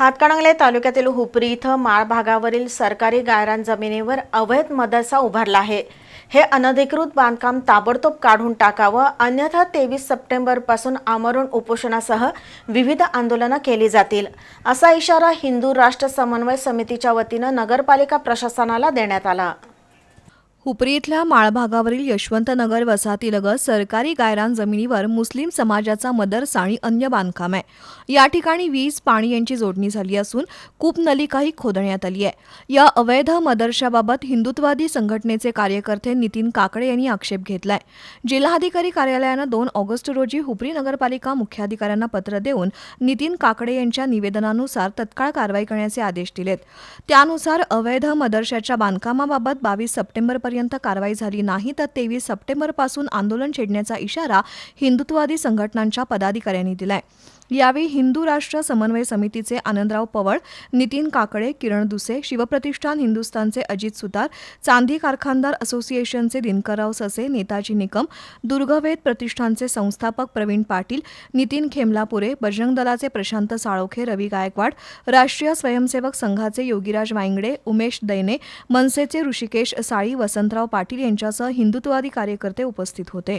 हातकणंगले तालुक्यातील हुपरी इथं माळ भागावरील सरकारी गायरान जमिनीवर अवैध मदरसा उभारला आहे. हे अनधिकृत बांधकाम ताबडतोब काढून टाकावं अन्यथा तेवीस सप्टेंबरपासून आमरण उपोषणासह विविध आंदोलनं केली जातील असा इशारा हिंदू राष्ट्र समन्वय समितीच्या वतीनं नगरपालिका प्रशासनाला देण्यात आला. हुपरी इथल्या माळभागावरील यशवंतनगर वसाहतीलगत सरकारी गायरान जमिनीवर मुस्लिम समाजाचा मदरसा आणि अन्य बांधकाम आहे. या ठिकाणी वीज पाणी यांची जोडणी झाली असून कूपनलिकाही खोदण्यात आली आहे. या अवैध मदरशाबाबत हिंदुत्वादी संघटनेचे कार्यकर्ते नितीन काकडे यांनी आक्षेप घेतलाय. जिल्हाधिकारी कार्यालयानं दोन ऑगस्ट रोजी हुपरी नगरपालिका मुख्याधिकाऱ्यांना पत्र देऊन नितीन काकडे यांच्या निवेदनानुसार तत्काळ कारवाई करण्याचे आदेश दिलेत. त्यानुसार अवैध मदरशाच्या बांधकामाबाबत बावीस सप्टेंबर आतापर्यंत कारवाई झाली नाही तर तेवीस सप्टेंबरपासून आंदोलन छेडण्याचा इशारा हिंदुत्वादी संघटनांच्या पदाधिकाऱ्यांनी दिलाय. यावेळी हिंदू राष्ट्र समन्वय समितीचे आनंदराव पवळ नितीन काकडे किरण दुसे शिवप्रतिष्ठान हिंदुस्थानचे अजित सुतार चांदी कारखानदार असोसिएशनचे दिनकरराव ससे नेताजी निकम दुर्गवेद प्रतिष्ठानचे संस्थापक प्रवीण पाटील नितीन खेमलापुरे बजरंग दलाचे प्रशांत साळोखे रवी गायकवाड राष्ट्रीय स्वयंसेवक संघाचे योगीराज वांगडे उमेश दैने मनसेचे ऋषिकेश साळी वसंतराव पाटील यांच्यासह हिंदुत्ववादी कार्यकर्ते उपस्थित होते.